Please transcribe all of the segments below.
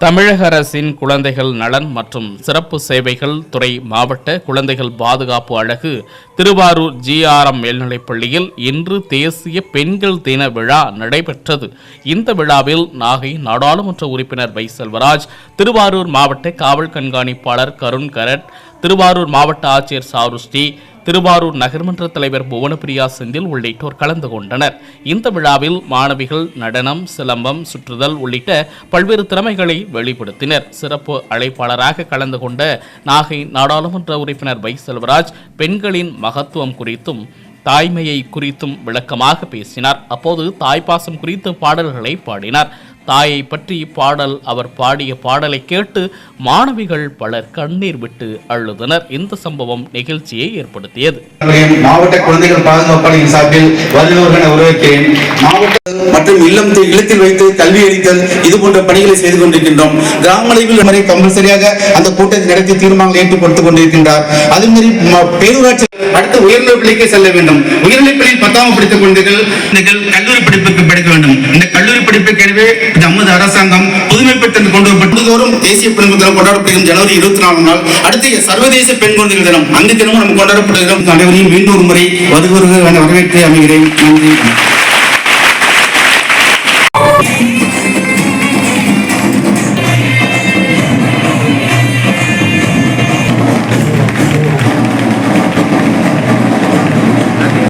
தமிழக அரசின் குழந்தைகள் நலன் மற்றும் சிறப்பு சேவைகள் துறை மாவட்ட குழந்தைகள் பாதுகாப்பு அழகு திருவாரூர் ஜிஆர்எம் மேல்நிலைப்பள்ளியில் இன்று தேசிய பெண்கள் தின விழா நடைபெற்றது. இந்த விழாவில் நாகை நாடாளுமன்ற உறுப்பினர் வை செல்வராஜ் திருவாரூர் மாவட்ட காவல் கண்காணிப்பாளர் கருண் கரட் திருவாரூர் மாவட்ட ஆட்சியர் சாருஸ்ரீ திருவாரூர் நகர்மன்ற தலைவர் புவனபிரியா செந்தில் உள்ளிட்டோர் கலந்து கொண்டனர். இந்த விழாவில் மாணவிகள் நடனம் சிலம்பம் சுற்றுதல் உள்ளிட்ட பல்வேறு திறமைகளை வெளிப்படுத்தினர். சிறப்பு அழைப்பாளராக கலந்து கொண்ட நாகை நாடாளுமன்ற உறுப்பினர் வை செல்வராஜ் பெண்களின் மகத்துவம் குறித்தும் தாய்மையை குறித்தும் விளக்கமாக பேசினார். அப்போது தாய்ப்பாசம் குறித்து பாடல்களை பாடினார். தாயை பற்றி பாடல் அவர் பாடிய பாடலை கேட்டு மாணவிகள் பலர் கண்ணீர் விட்டு அழுதனர். இந்த சம்பவம் நிகழ்ச்சியை ஏற்படுத்தியது. மாவட்ட குழந்தைகள் பாதுகாப்பாளரின் சார்பில் வல்லுநர்களை உருவாக்கிறேன் மாவட்ட மற்றும் இல்லம் இல்லத்தில் வைத்து கல்வி அளித்தல் இது போன்ற பணிகளை செய்து கொண்டிருக்கின்றோம். கிராம அளவில் வரை கம்பல்சரியாக அந்த கூட்டத்தை நடத்தி தீர்மானம் ஏற்றுக் கொடுத்துக் கொண்டிருக்கின்றார். அதே மாதிரி பேரூராட்சி அடுத்து உயர்நிலைப் பள்ளிக்கு செல்ல வேண்டும். உயர்நிலைப் பள்ளியில் பத்தாம் படித்த குழந்தைகள் கல்லூரி படிப்புக்கு கல்லூரி படிப்புக்கெனவே நமது அரசாங்கம் புதுமை பெற்று கொண்டு வரப்பட்டதோறும் தேசிய பெண் தினம் கொண்டாடப்படுகிறது ஜனவரி இருபத்தி நாலாம் நாள் அடுத்து சர்வதேச பெண் குழந்தைகள் தினம். அந்த தினமும் நம்ம கொண்டாடப்படுகிறோம் அனைவரையும் மீண்டும் ஒரு முறை வருகிறவர்கள் என வரவேற்று அமைகிறேன். நன்றி.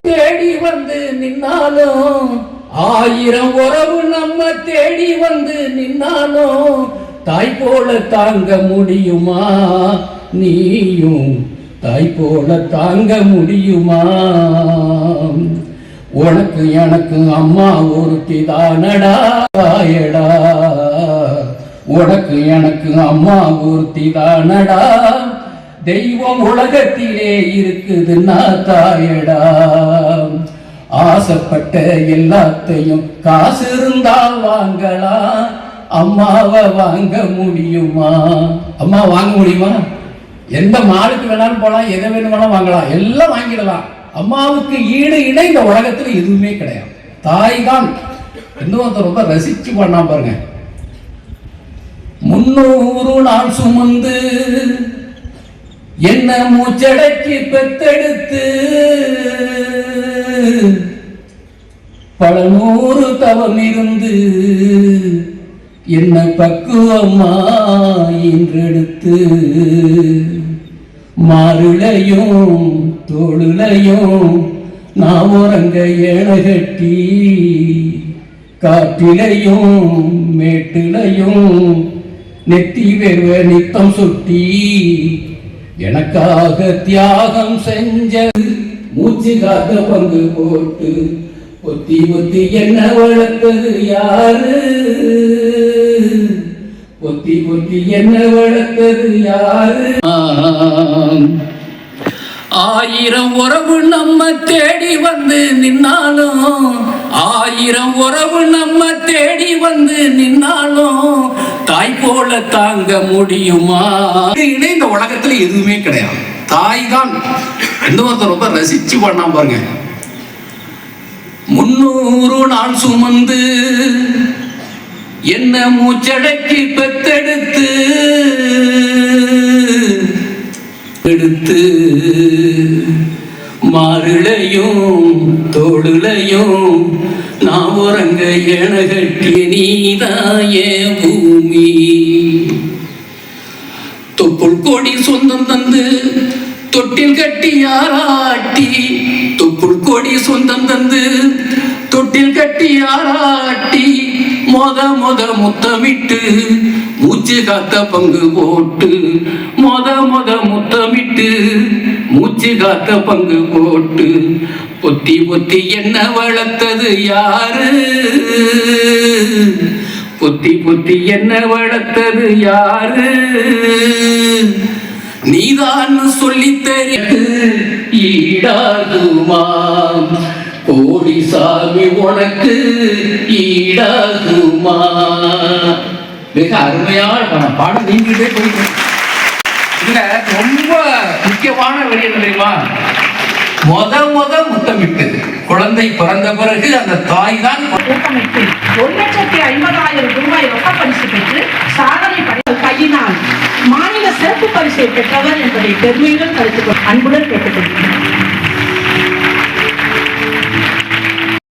தேடி வந்து நின்னாலும் ஆயிரம் உறவு நம்ம தேடி வந்து நின்னாலும் தாய் போல தாங்க முடியுமா? நீயும் தாய் போல தாங்க முடியுமா? உனக்கு எனக்கு அம்மா ஒருத்தி தானடா தாயடா. உனக்கு எனக்கு அம்மா ஒருத்தி தானடா. தெய்வம் உலகத்திலே இருக்குதுன்னா தாயடா. ஆசைப்பட்ட எல்லாத்தையும் காசு இருந்தா வாங்கலாம் அம்மாவை வாங்க முடியுமா? அம்மா வாங்க முடியுமா? எந்த மாலுக்கு வேணாலும் போலாம் எதை வேணாலும் வாங்கலாம். எல்லாம் வாங்கிடலாம். அம்மாவுக்கு ஈடு இணை இந்த உலகத்துல எதுவுமே கிடையாது. தாய் தான் இன்னொருத்தர் ரொம்ப ரசிச்சு பண்ணா பாருங்க. முன்னூறு நாள் சுமந்து என்ன மூச்சடக்கி பெத்தெடுத்து பல நூறு தவம் இருந்து என்ன பக்குவமா இன்றெடுத்து மாறுளையும் தோளுலையும் நான் உறங்க ஏனகட்டி காற்றிலையும் மேட்டிலையும் நெத்தி வெறுவ நித்தம் சுட்டி எனக்காக தியாகம் செஞ்சது மூச்சு காத்த பங்கு போட்டு ஒத்தி ஒத்தி என்ன வளர்த்தது யாரு? ஒத்தி ஒத்தி என்ன வளர்த்தது யாரு? ஆயிரம் உறவு நம்ம தேடி வந்து நின்னாலும் ஆயிரம் உறவு நம்ம தேடி வந்து நின்னாலும் தாய் போல தாங்க முடியுமா? இது இணை இந்த உலகத்துல எதுவுமே கிடையாது. தாய் தான் இன்னொருத்தர் ரொம்ப ரசிச்சு பண்ணா பாருங்க. முன்னூறு நாள் சுமந்து என்ன மூச்சடக்கி பெத்தெடுத்து எடுத்து மாறுளையும் தோடுலையும் நான் உறங்க என கட்டிய நீதாய பூமி. தொப்புள் சொந்தம் தந்து தொட்டில் கட்டி யாராட்டி தொப்புள் கொடி சொந்தம் தந்து தொட்டில் கட்டி யாராட்டி மொத மொத முத்தமிட்டு மூச்சு காத்த பங்கு போட்டு. மொத மொத முத்தமிட்டு மூச்சு காத்த பங்கு போட்டு. பொத்தி பொத்தி என்ன வளர்த்தது யாரு? பொத்தி பொத்தி என்ன வளர்த்தது யாரு? நீதான் சொல்லி தெரியாது ஈடாகுமாம் கோடி சாமி உனக்கு ஈடாகுமா? மிக அருமையான படம். பாடம் நீங்களே போயிட்டு இதுல ரொம்ப முக்கியமான வழி என்ன தெரியுமா? முத முத முத்தமிட்டது குழந்தை பிறந்த பிறகு அந்த தாய் தான் ஊக்கமிட்டு பரிசை என்பதை பெருமையுடன் கருத்துக் அன்புடன் கேட்டுக்கொள்கிறேன்.